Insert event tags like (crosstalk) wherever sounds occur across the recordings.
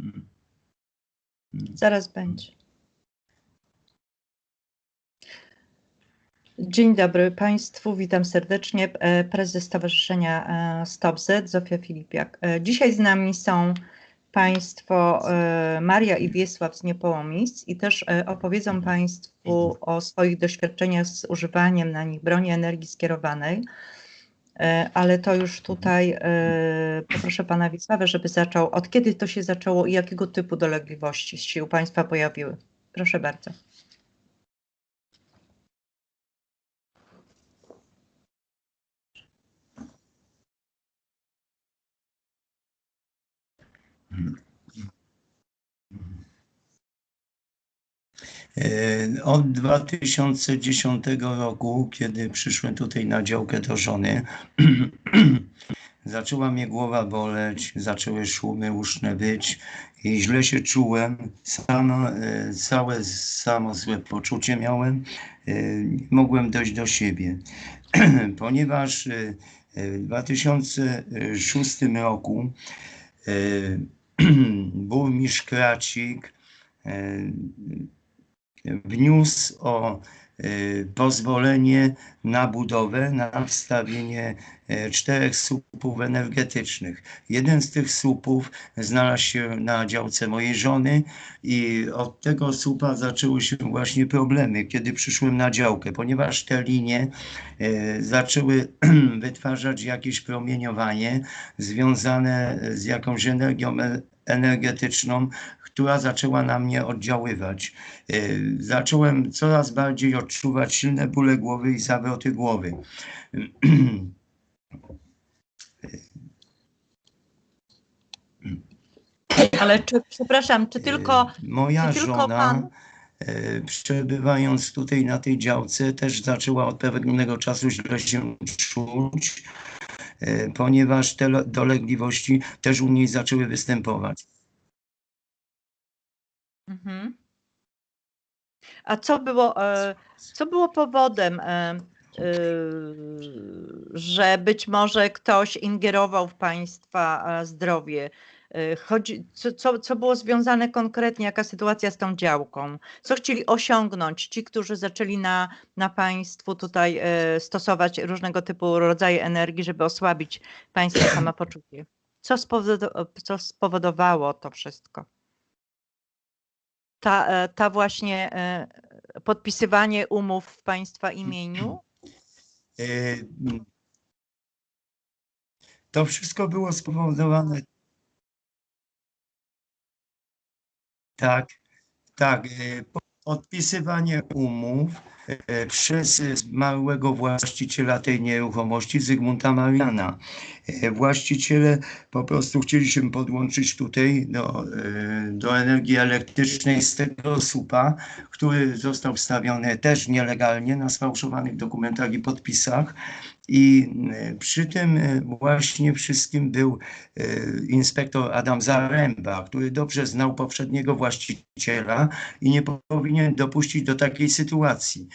Mm. Mm. Zaraz będzie. Dzień dobry Państwu, witam serdecznie. E, Prezes Stowarzyszenia e, StopZ, Zofia Filipiak. E, Dzisiaj z nami są Państwo Maria i Wiesław z Niepołomic i też opowiedzą Państwu o swoich doświadczeniach z używaniem na nich broni energii skierowanej. E, Ale to już tutaj e, poproszę Pana Wiesława, żeby zaczął. Od kiedy to się zaczęło i jakiego typu dolegliwości się u Państwa pojawiły? Proszę bardzo. E, Od 2010 roku, kiedy przyszłem tutaj na działkę do żony, (clears throat) zaczęła mnie głowa boleć, zaczęły szumy uszne być i źle się czułem. Samo, e, całe samo złe poczucie miałem. E, mogłem dojść do siebie, (clears throat) ponieważ e, w 2006 roku e, (clears throat) burmistrz Kracik e, wniósł o y, pozwolenie na budowę, na wstawienie y, czterech słupów energetycznych. Jeden z tych słupów znalazł się na działce mojej żony i od tego słupa zaczęły się właśnie problemy, kiedy przyszłem na działkę, ponieważ te linie y, zaczęły (clears throat) wytwarzać jakieś promieniowanie związane z jakąś energią e- energetyczną, która zaczęła na mnie oddziaływać. Y, Zacząłem coraz bardziej odczuwać silne bóle głowy i zawroty głowy. (clears throat) Ale czy, przepraszam, czy tylko, Y, Moja czy tylko żona, pan? y, przebywając tutaj na tej działce, też zaczęła od pewnego czasu źle się czuć, ponieważ te dolegliwości też u niej zaczęły występować. Mhm. A co było, e, co było powodem, e, e, że być może ktoś ingerował w Państwa e, zdrowie? E, Chodzi, co, co, co było związane konkretnie, jaka sytuacja z tą działką? Co chcieli osiągnąć ci, którzy zaczęli na, na Państwu tutaj e, stosować różnego typu rodzaje energii, żeby osłabić Państwa (clears throat) samopoczucie? Co, spowodo- co spowodowało to wszystko? ta, e, ta właśnie podpisywanie umów w Państwa imieniu? Y, (clears throat) To wszystko było spowodowane. Tak, tak. po- Podpisywanie umów y, przez zmarłego właściciela tej nieruchomości, Zygmunta Mariana. Właściciele po prostu chcieli się podłączyć tutaj do, do energii elektrycznej z tego słupa, który został wstawiony też nielegalnie na sfałszowanych dokumentach i podpisach. I y, przy tym y, właśnie wszystkim był y, inspektor Adam Zaręba, który dobrze znał poprzedniego właściciela i nie powinien dopuścić do takiej sytuacji.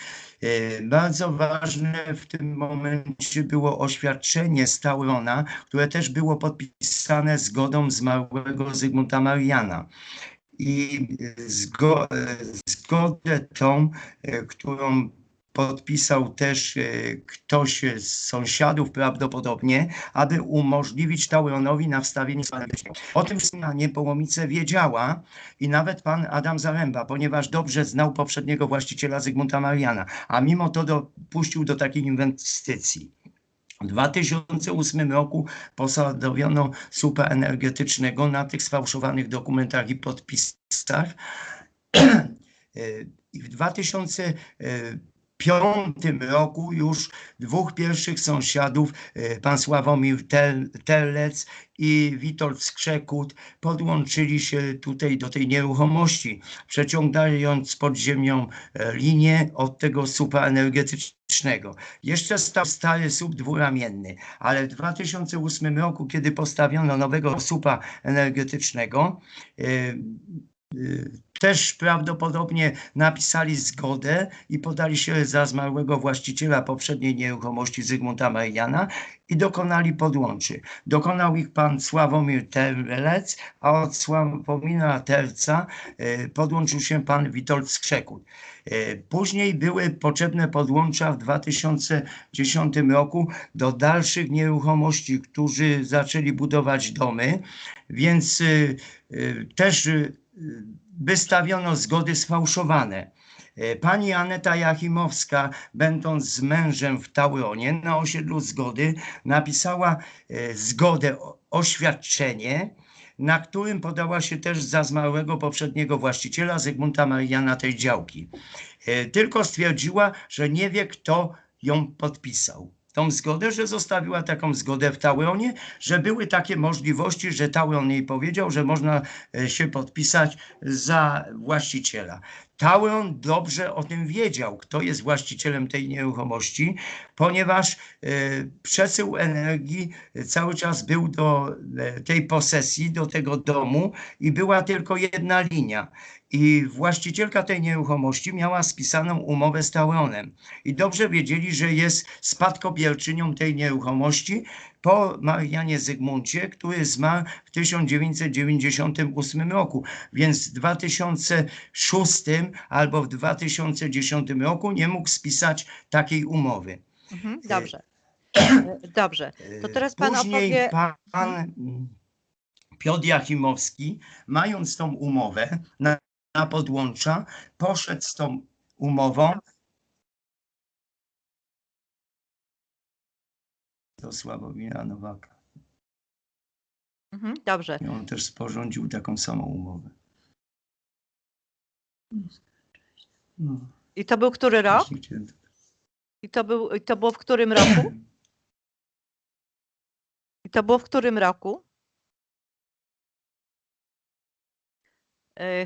Bardzo ważne w tym momencie było oświadczenie Staurona, które też było podpisane zgodą zmarłego Zygmunta Mariana. I zgo, zgodę tą, którą podpisał też e, ktoś z sąsiadów prawdopodobnie, aby umożliwić Tauronowi na wstawienie O tym stanie Połomice wiedziała i nawet pan Adam Zaręba, ponieważ dobrze znał poprzedniego właściciela Zygmunta Mariana, a mimo to dopuścił do takiej inwestycji. W 2008 roku posadowiono słupa energetycznego na tych sfałszowanych dokumentach i podpisach. (clears throat) E, w 2000 Piątym roku już dwóch pierwszych sąsiadów, e, pan Sławomir Tel, Tellec i Witold Skrzekut podłączyli się tutaj do tej nieruchomości, przeciągając pod ziemią e, linię od tego supa energetycznego. Jeszcze stał stary sup dwuramienny, ale w 2008 roku, kiedy postawiono nowego supa energetycznego, e, też prawdopodobnie napisali zgodę i podali się za zmarłego właściciela poprzedniej nieruchomości Zygmunta Mariana i dokonali podłączy. Dokonał ich pan Sławomir Terlec, a od Sławomira Terca y, podłączył się pan Witold Skrzekut. Y, Później były potrzebne podłącza w 2010 roku do dalszych nieruchomości, którzy zaczęli budować domy, więc y, y, też y, y, wystawiono zgody sfałszowane. E, Pani Aneta Jachimowska, będąc z mężem w Tauronie na osiedlu Zgody, napisała e, zgodę, oświadczenie, na którym podała się też za zmarłego poprzedniego właściciela Zygmunta Mariana tej działki. E, Tylko stwierdziła, że nie wie, kto ją podpisał. Tą zgodę, że zostawiła taką zgodę w Tauronie, że były takie możliwości, że Tauron jej powiedział, że można e, się podpisać za właściciela. Tauron dobrze o tym wiedział, kto jest właścicielem tej nieruchomości, ponieważ e, przesył energii cały czas był do e, tej posesji, do tego domu i była tylko jedna linia. I właścicielka tej nieruchomości miała spisaną umowę z Tauronem. I dobrze wiedzieli, że jest spadkobierczynią tej nieruchomości po Marianie Zygmuncie, który zmarł w 1998 roku. Więc w 2006 albo w 2010 roku nie mógł spisać takiej umowy. Mhm, dobrze. E, Dobrze. To teraz pan Później opowie- pan mm, Piotr Jachimowski, mając tą umowę na, podłącza, poszedł z tą umową do Sławomira Nowaka. Mhm, dobrze. I on też sporządził taką samą umowę. No, I to był który rok? I to, był, i to było w którym roku? (clears throat) I to było w którym roku?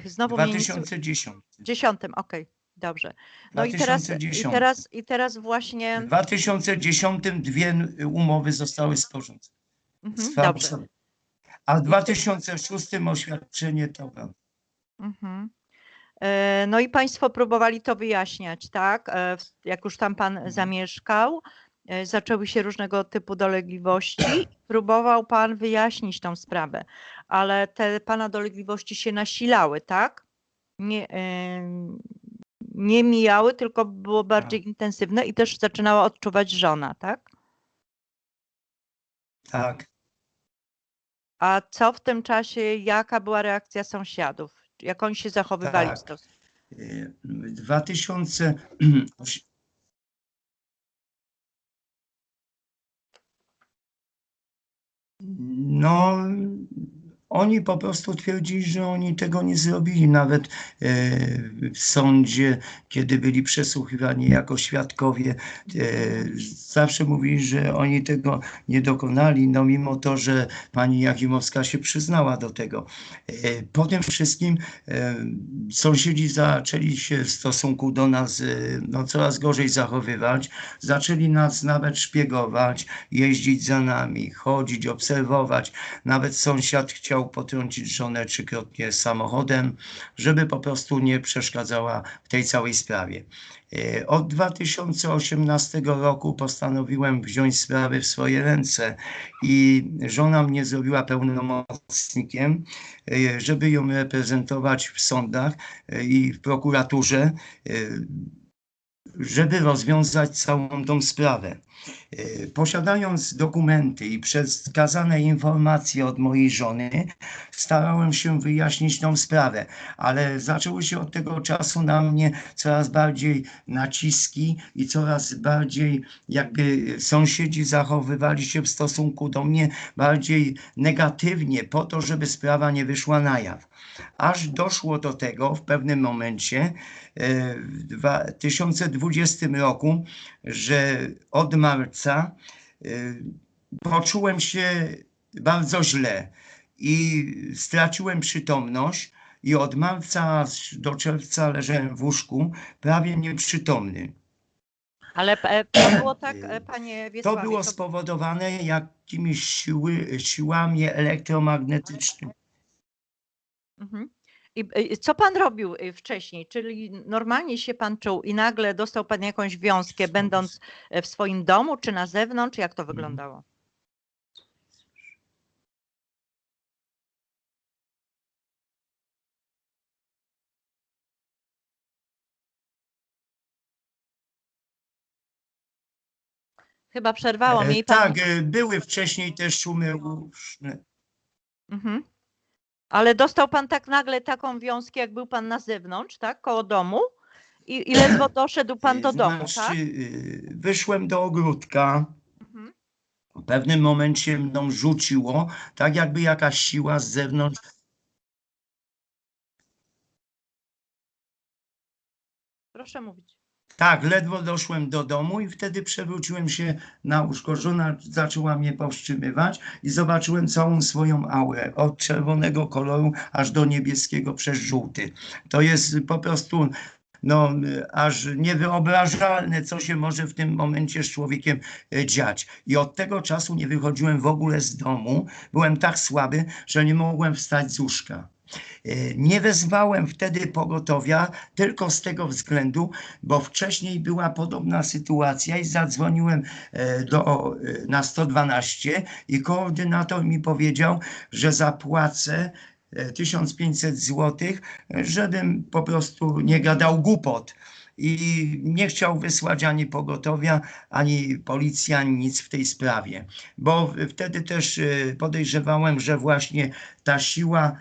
Znowu mnie nie słyszy. 2010. Dziesiątym, okej, dobrze. No i teraz, i 2010. teraz, i teraz właśnie. W 2010 dwie umowy zostały sporządzone. Mhm, dobrze. A w 2006 oświadczenie to Mhm. E, No i Państwo próbowali to wyjaśniać, tak? E, Jak już tam Pan Mhm. zamieszkał, zaczęły się różnego typu dolegliwości. (clears throat) Próbował Pan wyjaśnić tą sprawę, ale te Pana dolegliwości się nasilały, tak? Nie, em, nie mijały, tylko było bardziej intensywne i też zaczynała odczuwać żona, tak? tak. A co w tym czasie, jaka była reakcja sąsiadów? Jak oni się zachowywali Tak. y, W 2000 No, oni po prostu twierdzili, że oni tego nie zrobili. Nawet e, w sądzie, kiedy byli przesłuchiwani jako świadkowie, e, zawsze mówili, że oni tego nie dokonali, no mimo to, że pani Jakimowska się przyznała do tego. E, Po tym wszystkim sąsiedzi zaczęli się w stosunku do nas no, coraz gorzej zachowywać. Zaczęli nas nawet szpiegować, jeździć za nami, chodzić, obserwować. Nawet sąsiad chciał potrącić żonę trzykrotnie samochodem, żeby po prostu nie przeszkadzała w tej całej sprawie. E, Od 2018 roku postanowiłem wziąć sprawy w swoje ręce i żona mnie zrobiła pełnomocnikiem, e, żeby ją reprezentować w sądach e, i w prokuraturze, żeby rozwiązać całą tą sprawę. E, Posiadając dokumenty i przekazane informacje od mojej żony, starałem się wyjaśnić tą sprawę, ale zaczęły się od tego czasu na mnie coraz bardziej naciski i coraz bardziej jakby sąsiedzi zachowywali się w stosunku do mnie bardziej negatywnie, po to, żeby sprawa nie wyszła na jaw. Aż doszło do tego w pewnym momencie, e, w 2020 roku, że od marca e, poczułem się bardzo źle i straciłem przytomność i od marca do czerwca leżałem w łóżku prawie nieprzytomny. Ale e, to było tak, Panie To Wiesławie, było spowodowane jakimiś siły, siłami elektromagnetycznymi. Mhm. I co pan robił y, wcześniej? Czyli normalnie się pan czuł i nagle dostał pan jakąś wiązkę, będąc e, w swoim domu czy na zewnątrz? Jak to wyglądało? Chyba przerwało E, mnie i pan. Tak, e, były wcześniej też szumy uszne. Mhm. Ale dostał pan tak nagle taką wiązkę, jak był pan na zewnątrz, tak? Koło domu? I, i ledwo (clears throat) doszedł pan do domu, Znaczy, tak? e, Wyszłem do ogródka. Mhm. W pewnym momencie mną rzuciło, tak jakby jakaś siła z zewnątrz. Proszę mówić. Tak, ledwo doszłem do domu i wtedy przewróciłem się na łóżko. Żona zaczęła mnie powstrzymywać i zobaczyłem całą swoją aurę, od czerwonego koloru aż do niebieskiego przez żółty. To jest po prostu no, aż niewyobrażalne, co się może w tym momencie z człowiekiem e, dziać. I od tego czasu nie wychodziłem w ogóle z domu. Byłem tak słaby, że nie mogłem wstać z łóżka. E, Nie wezwałem wtedy pogotowia tylko z tego względu, bo wcześniej była podobna sytuacja i zadzwoniłem e, do, e, na 112 i koordynator mi powiedział, że zapłacę e, 1500 zł, żebym po prostu nie gadał głupot. I nie chciał wysłać ani pogotowia, ani policji, ani nic w tej sprawie. Bo wtedy też podejrzewałem, że właśnie ta siła,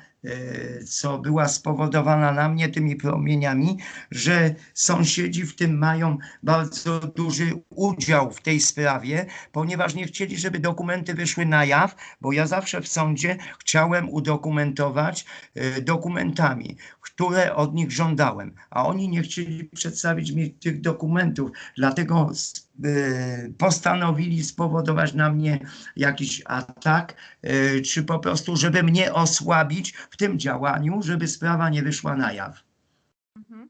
co była spowodowana na mnie tymi promieniami, że sąsiedzi w tym mają bardzo duży udział w tej sprawie, ponieważ nie chcieli, żeby dokumenty wyszły na jaw, bo ja zawsze w sądzie chciałem udokumentować e, dokumentami, które od nich żądałem, a oni nie chcieli przedstawić mi tych dokumentów, dlatego e, postanowili spowodować na mnie jakiś atak, e, czy po prostu, żeby mnie osłabić w tym działaniu, żeby sprawa nie wyszła na jaw. Mhm.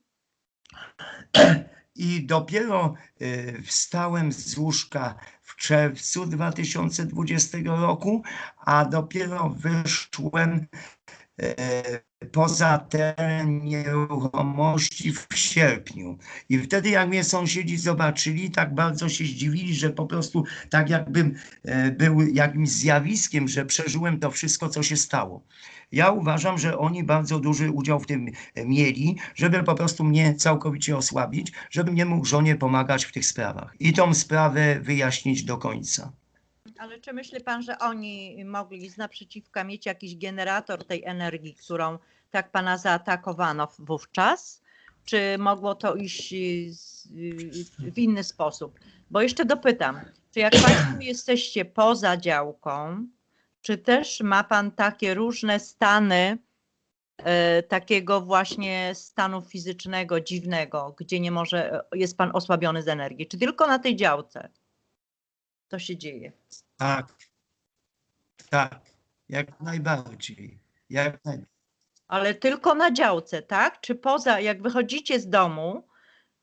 I dopiero y, wstałem z łóżka w czerwcu 2020 roku, a dopiero wyszłem poza teren nieruchomości w sierpniu. I wtedy jak mnie sąsiedzi zobaczyli, tak bardzo się zdziwili, że po prostu tak jakbym e, był jakimś zjawiskiem, że przeżyłem to wszystko, co się stało. Ja uważam, że oni bardzo duży udział w tym mieli, żeby po prostu mnie całkowicie osłabić, żebym nie mógł żonie pomagać w tych sprawach i tą sprawę wyjaśnić do końca. Ale czy myśli pan, że oni mogli z naprzeciwka mieć jakiś generator tej energii, którą tak pana zaatakowano wówczas? Czy mogło to iść y, z- y, w inny sposób? Bo jeszcze dopytam, czy jak państwo (clears throat) jesteście poza działką, czy też ma pan takie różne stany e, takiego właśnie stanu fizycznego, dziwnego, gdzie nie może, jest pan osłabiony z energii? Czy tylko na tej działce to się dzieje? Tak, tak, jak najbardziej. Jak naj... Ale tylko na działce, tak? Czy poza, jak wychodzicie z domu,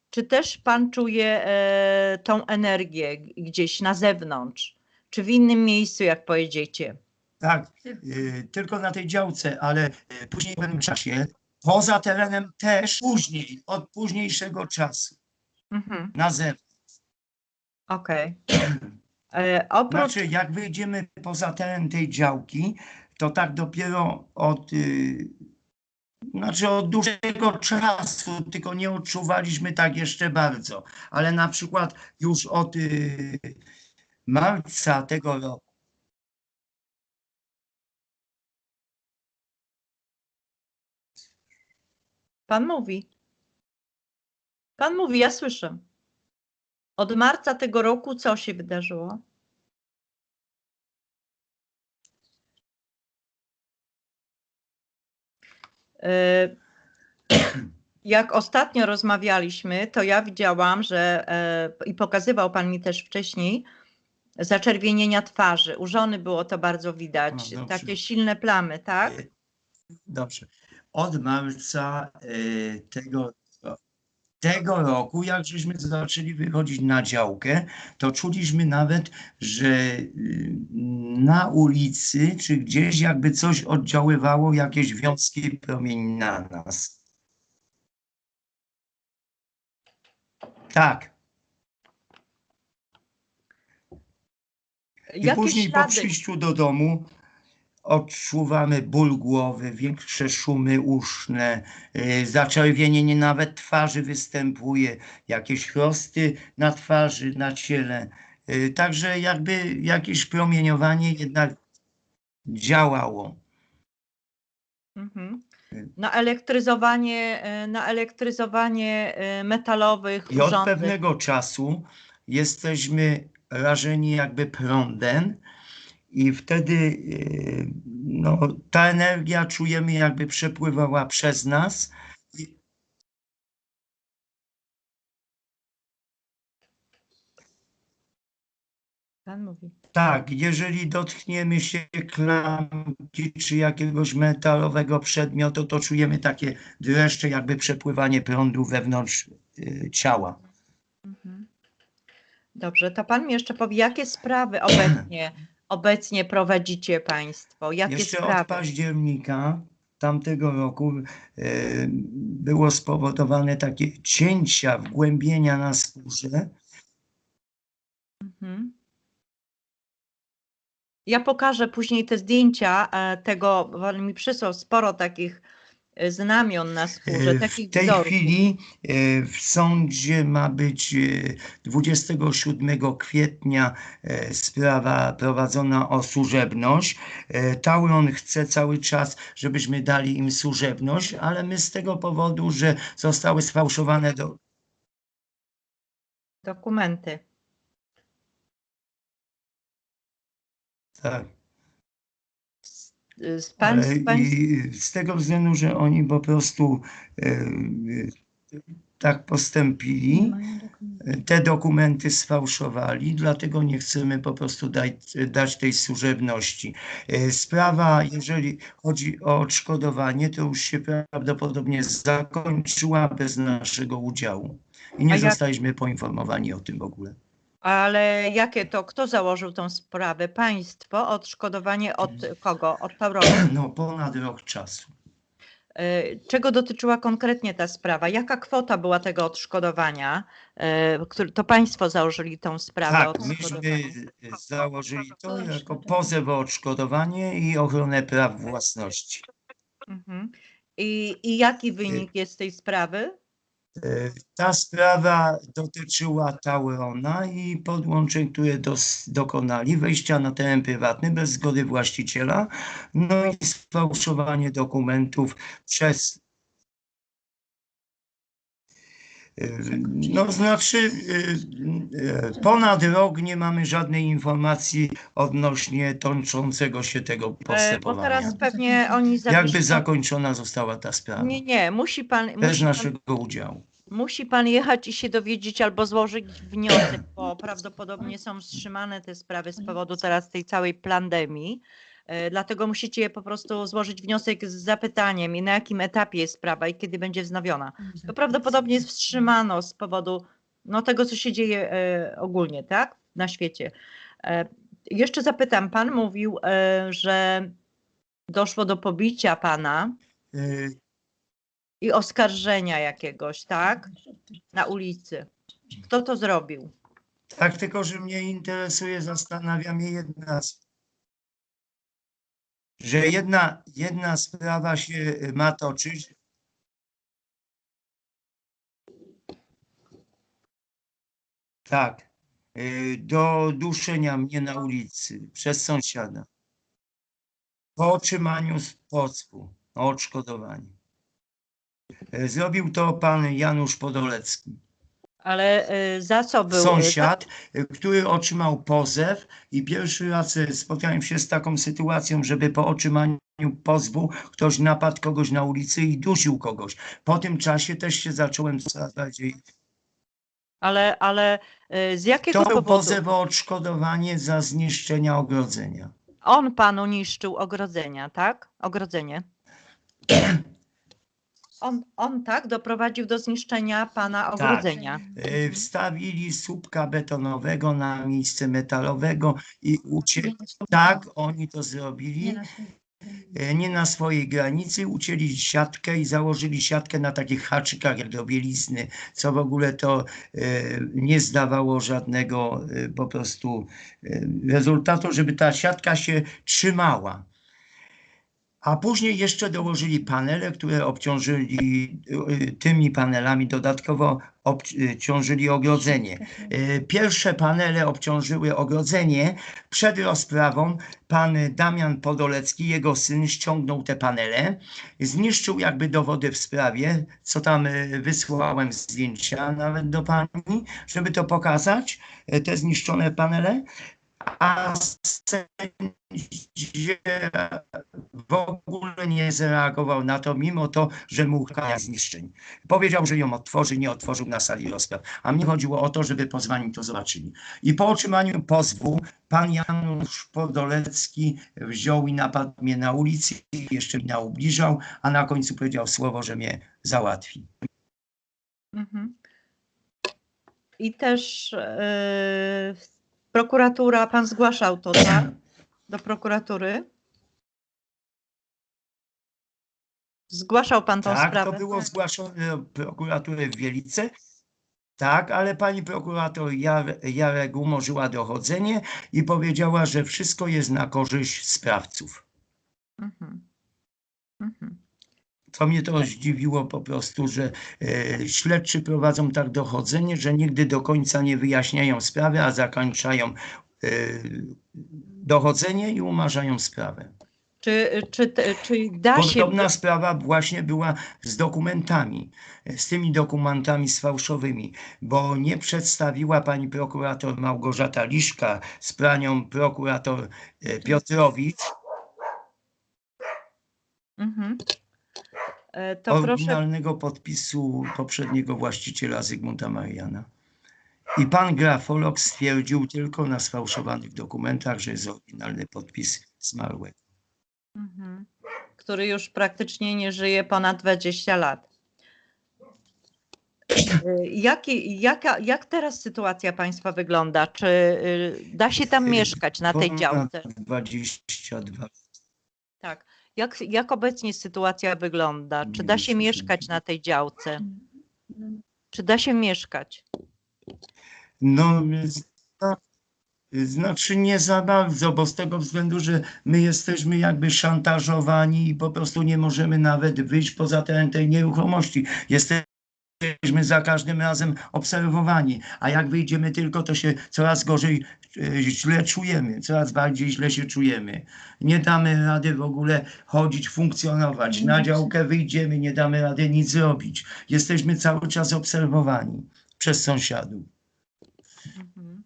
czy też pan czuje e, tą energię gdzieś na zewnątrz? Czy w innym miejscu, jak pojedziecie? Tak, y, tylko na tej działce, ale y, później w pewnym czasie, poza terenem też później, od późniejszego czasu, Mhm, na zewnątrz. Okej. (clears throat) E, Oprócz, Znaczy, jak wyjdziemy poza teren tej działki, to tak dopiero od, y, znaczy od dłuższego czasu, tylko nie odczuwaliśmy tak jeszcze bardzo. Ale na przykład już od y, marca tego roku, pan mówi. Pan mówi, ja słyszę. Od marca tego roku co się wydarzyło? E, Jak ostatnio rozmawialiśmy, to ja widziałam, że e, i pokazywał Pan mi też wcześniej zaczerwienienia twarzy. U żony było to bardzo widać, O, dobrze. takie silne plamy, tak? Dobrze. Od marca tego tego roku, jak żeśmy zaczęli wychodzić na działkę, to czuliśmy nawet, że y, na ulicy czy gdzieś jakby coś oddziaływało, jakieś wiązki promień na nas. Tak. I Jakie później po ślady? przyjściu do domu odczuwamy ból głowy, większe szumy uszne, yy, zaczerwienienie nawet twarzy występuje, jakieś chrosty na twarzy, na ciele. Yy, Także jakby jakieś promieniowanie jednak działało. Mhm. Na elektryzowanie, e, na elektryzowanie metalowych I od urządzeń. pewnego czasu jesteśmy rażeni jakby prądem i wtedy yy, no, ta energia czujemy jakby przepływała przez nas. Pan mówi. Tak, jeżeli dotkniemy się klamki czy jakiegoś metalowego przedmiotu, to czujemy takie dreszcze, jakby przepływanie prądu wewnątrz yy, ciała. Mhm. Dobrze, to pan mi jeszcze powie, jakie sprawy obecnie, (clears throat) obecnie prowadzicie państwo? Jakie Jeszcze od sprawy? października tamtego roku e, było spowodowane takie cięcia, wgłębienia na skórze. Mhm. Ja pokażę później te zdjęcia e, tego, pan mi przysłał sporo takich znamion na skórze, E, takich W tej wzorów. chwili e, w sądzie ma być e, 27 kwietnia e, sprawa prowadzona o służebność. E, Tauron chce cały czas, żebyśmy dali im służebność, ale my z tego powodu, że zostały sfałszowane do, Dokumenty. tak, Z i z tego względu, że oni po prostu e, e, tak postąpili, e, te dokumenty sfałszowali, dlatego nie chcemy po prostu dać, dać tej służebności. Sprawa, jeżeli chodzi o odszkodowanie, to już się prawdopodobnie zakończyła bez naszego udziału. I nie jak- zostaliśmy poinformowani o tym w ogóle. Ale jakie to, kto założył tą sprawę? Państwo, odszkodowanie od kogo? Od Tauronu. (clears throat) No ponad rok czasu. E, Czego dotyczyła konkretnie ta sprawa? Jaka kwota była tego odszkodowania? E, który- To państwo założyli tą sprawę Tak, myśmy założyli to jako pozew o odszkodowanie i ochronę praw własności. Mhm. I, I jaki wynik jest tej sprawy? E, Ta sprawa dotyczyła Taurona i podłączeń, które dos, dokonali, wejścia na teren prywatny bez zgody właściciela, no i sfałszowanie dokumentów przez no znaczy e, e, ponad rok nie mamy żadnej informacji odnośnie toczącego się tego E, Bo postępowania. teraz pewnie oni Jakby zapiszą- zakończona została ta sprawa. Nie, nie, musi pan, Bez musi pan, naszego udziału. musi pan jechać i się dowiedzieć albo złożyć wniosek, bo prawdopodobnie są wstrzymane te sprawy z powodu teraz tej całej pandemii. E, Dlatego musicie po prostu złożyć wniosek z zapytaniem, i na jakim etapie jest sprawa i kiedy będzie wznowiona. To prawdopodobnie jest wstrzymano z powodu no, tego, co się dzieje e, ogólnie, tak? Na świecie. E, jeszcze zapytam, pan mówił, e, że doszło do pobicia pana E, i oskarżenia jakiegoś, tak? Na ulicy. Kto to zrobił? Tak, tylko że mnie interesuje, zastanawia mnie jedna, s- że jedna, jedna sprawa się y, ma toczyć. Tak, y, do duszenia mnie na ulicy przez sąsiada. Po otrzymaniu z pozwu o odszkodowanie. Y, Zrobił to pan Janusz Podolecki. Ale e, za co był? sąsiad, y, który otrzymał pozew i pierwszy raz y, spotkałem się z taką sytuacją, żeby po otrzymaniu pozwu ktoś napadł kogoś na ulicy i dusił kogoś. Po tym czasie też się zacząłem coraz bardziej... Ale, ale z jakiego To był powodu? pozew o odszkodowanie za zniszczenia ogrodzenia. On panu niszczył ogrodzenia, tak? Ogrodzenie. (clears throat) On, on tak doprowadził do zniszczenia pana ogrodzenia. E, Wstawili słupka betonowego na miejsce metalowego i uciekli. Tak, oni to zrobili. e, nie na swojej granicy, ucięli siatkę i założyli siatkę na takich haczykach jak do bielizny, co w ogóle to e, nie zdawało żadnego po prostu rezultatu, żeby ta siatka się trzymała. A później jeszcze dołożyli panele, które obciążyli e, tymi panelami dodatkowo obciążyli ogrodzenie. E, Pierwsze panele obciążyły ogrodzenie. Przed rozprawą pan Damian Podolecki, jego syn, ściągnął te panele, zniszczył jakby dowody w sprawie, co tam wysłałem zdjęcia nawet do pani, żeby to pokazać, te zniszczone panele. A sędzia w ogóle nie zareagował na to, mimo to, że mu kara zniszczeń. Powiedział, że ją otworzy, nie otworzył na sali rozpraw. A mnie chodziło o to, żeby pozwani to zobaczyli. I po otrzymaniu pozwu pan Janusz Podolecki wziął i napadł mnie na ulicy, jeszcze mnie ubliżał, a na końcu powiedział słowo, że mnie załatwi. Mhm. I też e, prokuratura, pan zgłaszał to, tak? Do prokuratury? Zgłaszał pan tą Tak, sprawę? to było zgłaszone do prokuratury w Wielice. Tak, ale pani prokurator Jar, Jarek umorzyła dochodzenie i powiedziała, że wszystko jest na korzyść sprawców. Mhm. Mhm. To mnie to zdziwiło po prostu, że e, śledczy prowadzą tak dochodzenie, że nigdy do końca nie wyjaśniają sprawy, a zakończają e, dochodzenie i umarzają sprawę. Czy, czy, czy da się... Podobna sprawa właśnie była z dokumentami, z tymi dokumentami sfałszowymi, bo nie przedstawiła pani prokurator Małgorzata Liszka z panią prokurator e, Piotrowicz Mhm. E, To proszę, oryginalnego podpisu poprzedniego właściciela Zygmunta Mariana. I pan grafolog stwierdził tylko na sfałszowanych dokumentach, że jest oryginalny podpis zmarłego. mhm. który już praktycznie nie żyje ponad 20 lat. E, Jaki, jaka, jak teraz sytuacja państwa wygląda? Czy y, da się tam mieszkać na tej działce? 22 Tak. Jak, jak obecnie sytuacja wygląda? Czy da się mieszkać na tej działce? Czy da się mieszkać? No, zna- znaczy nie za bardzo, bo z tego względu, że my jesteśmy jakby szantażowani i po prostu nie możemy nawet wyjść poza teren tej nieruchomości. Jesteśmy za każdym razem obserwowani, a jak wyjdziemy tylko, to się coraz gorzej e, źle czujemy, coraz bardziej źle się czujemy. Nie damy rady w ogóle chodzić, funkcjonować. Na działkę wyjdziemy, nie damy rady nic zrobić. Jesteśmy cały czas obserwowani przez sąsiadów. Mhm.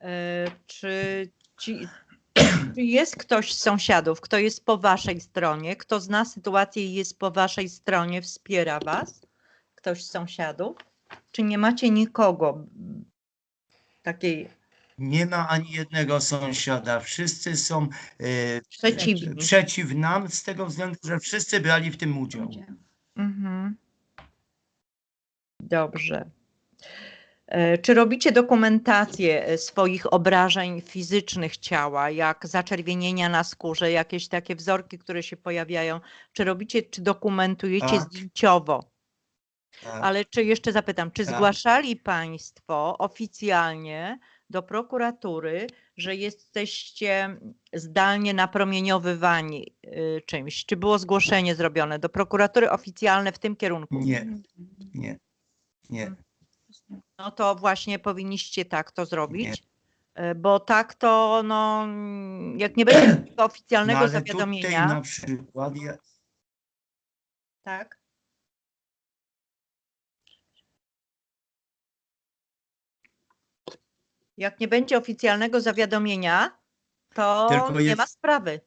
E, Czy, ci, (clears throat) czy jest ktoś z sąsiadów, kto jest po waszej stronie, kto zna sytuację i jest po waszej stronie, wspiera was? Ktoś z sąsiadów? Czy nie macie nikogo takiej Nie ma ani jednego sąsiada. Wszyscy są e, przeciwni? przeciw nam z tego względu, że wszyscy brali w tym udział. Mhm. Dobrze. E, Czy robicie dokumentację e, swoich obrażeń fizycznych ciała, jak zaczerwienienia na skórze, jakieś takie wzorki, które się pojawiają? Czy robicie, czy dokumentujecie Tak. zdjęciowo? Tak. Ale czy jeszcze zapytam, czy Tak. zgłaszali Państwo oficjalnie do prokuratury, że jesteście zdalnie napromieniowywani y, czymś? Czy było zgłoszenie zrobione do prokuratury oficjalne w tym kierunku? Nie, nie, nie. No to właśnie powinniście tak to zrobić. y, Bo tak to, no, jak nie będzie (clears throat) takiego No, oficjalnego ale zawiadomienia, tutaj na przykład ja, tak? Jak nie będzie oficjalnego zawiadomienia, to nie ma sprawy.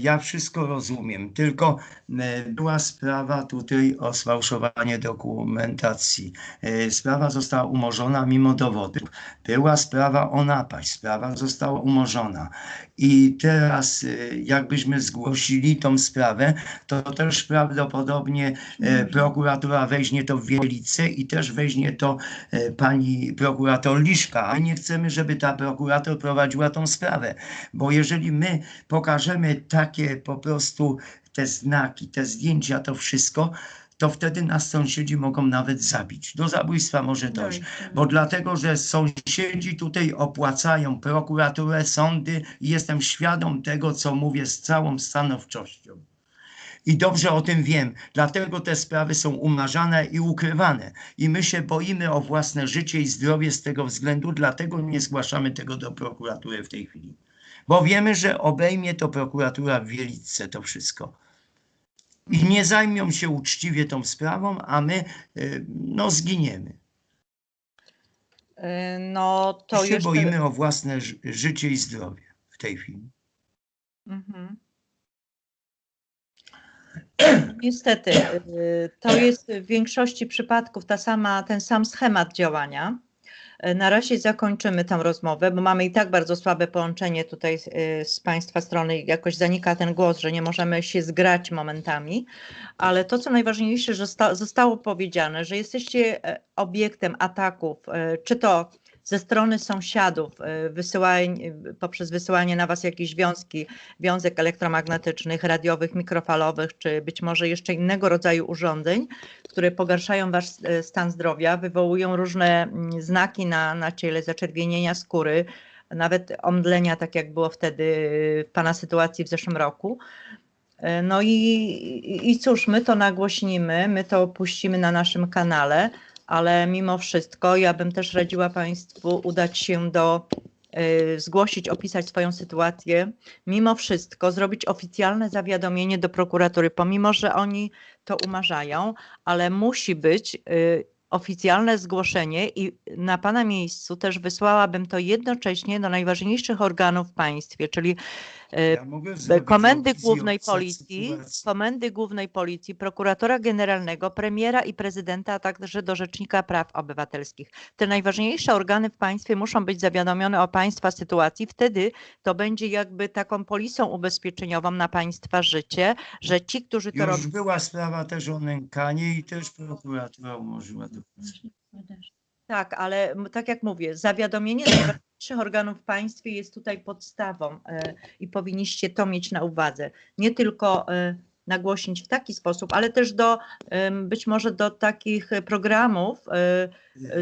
Ja wszystko rozumiem, tylko e, była sprawa tutaj o sfałszowanie dokumentacji. E, Sprawa została umorzona mimo dowodów. Była sprawa o napaść, sprawa została umorzona. I teraz, e, jakbyśmy zgłosili tą sprawę, to też prawdopodobnie e, prokuratura weźmie to w Wielice i też weźmie to e, pani prokurator Liszka. A nie chcemy, żeby ta prokurator prowadziła tą sprawę, bo jeżeli my pokażemy takie po prostu te znaki, te zdjęcia, to wszystko, to wtedy nas sąsiedzi mogą nawet zabić. Do zabójstwa może dojść. Bo dlatego, że sąsiedzi tutaj opłacają prokuraturę, sądy i jestem świadom tego, co mówię z całą stanowczością. I dobrze o tym wiem, dlatego te sprawy są umarzane i ukrywane. I my się boimy o własne życie i zdrowie z tego względu, dlatego nie zgłaszamy tego do prokuratury w tej chwili. Bo wiemy, że obejmie to prokuratura w Wieliczce to wszystko. I nie zajmią się uczciwie tą sprawą, a my y, no, zginiemy. E, No to się jeszcze... boimy o własne ży- życie i zdrowie w tej chwili. Mhm. Niestety, y, to jest w większości przypadków ta sama, ten sam schemat działania. Na razie zakończymy tę rozmowę, bo mamy i tak bardzo słabe połączenie tutaj y, z Państwa strony. Jakoś zanika ten głos, że nie możemy się zgrać momentami. Ale to, co najważniejsze, że sta- zostało powiedziane, że jesteście e, obiektem ataków, e, czy to ze strony sąsiadów, e, poprzez wysyłanie na Was jakichś wiązki, wiązek elektromagnetycznych, radiowych, mikrofalowych, czy być może jeszcze innego rodzaju urządzeń, które pogarszają Wasz e, stan zdrowia, wywołują różne mm, znaki na, na ciele, zaczerwienienia skóry, nawet omdlenia, tak jak było wtedy w Pana sytuacji w zeszłym roku. E, No i, i, cóż, my to nagłośnimy, my to puścimy na naszym kanale, ale mimo wszystko ja bym też radziła Państwu udać się do, zgłosić, opisać swoją sytuację, mimo wszystko zrobić oficjalne zawiadomienie do prokuratury, pomimo że oni to umarzają, ale musi być y, oficjalne zgłoszenie i na Pana miejscu też wysłałabym to jednocześnie do najważniejszych organów w państwie, czyli zrobić Komendy Głównej Policji. Komendy Głównej Policji, prokuratora generalnego, premiera i prezydenta, a także do Rzecznika Praw Obywatelskich. Te najważniejsze organy w państwie muszą być zawiadomione o państwa sytuacji. Wtedy to będzie jakby taką polisą ubezpieczeniową na państwa życie, że ci, którzy to Już robią. była sprawa też o nękanie i też prokuratura umorzyła to. Tak, ale tak jak mówię, zawiadomienie najważniejszych organów w państwie jest tutaj podstawą e, i powinniście to mieć na uwadze. Nie tylko e, nagłośnić w taki sposób, ale też do być może do takich programów e,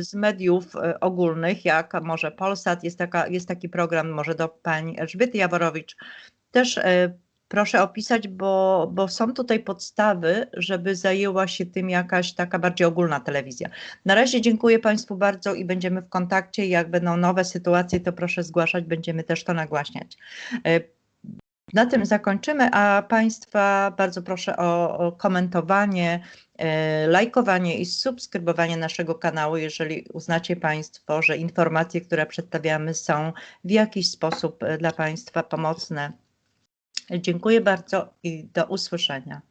z mediów ogólnych, jak może Polsat, jest, taka, jest taki program, może do pani Elżbiety Jaworowicz. Też proszę opisać, bo, bo są tutaj podstawy, żeby zajęła się tym jakaś taka bardziej ogólna telewizja. Na razie dziękuję Państwu bardzo i będziemy w kontakcie. Jak będą nowe sytuacje, to proszę zgłaszać, będziemy też to nagłaśniać. E, Na tym zakończymy, a Państwa bardzo proszę o, o komentowanie, e, lajkowanie i subskrybowanie naszego kanału, jeżeli uznacie Państwo, że informacje, które przedstawiamy są w jakiś sposób e, dla Państwa pomocne. Dziękuję bardzo i do usłyszenia.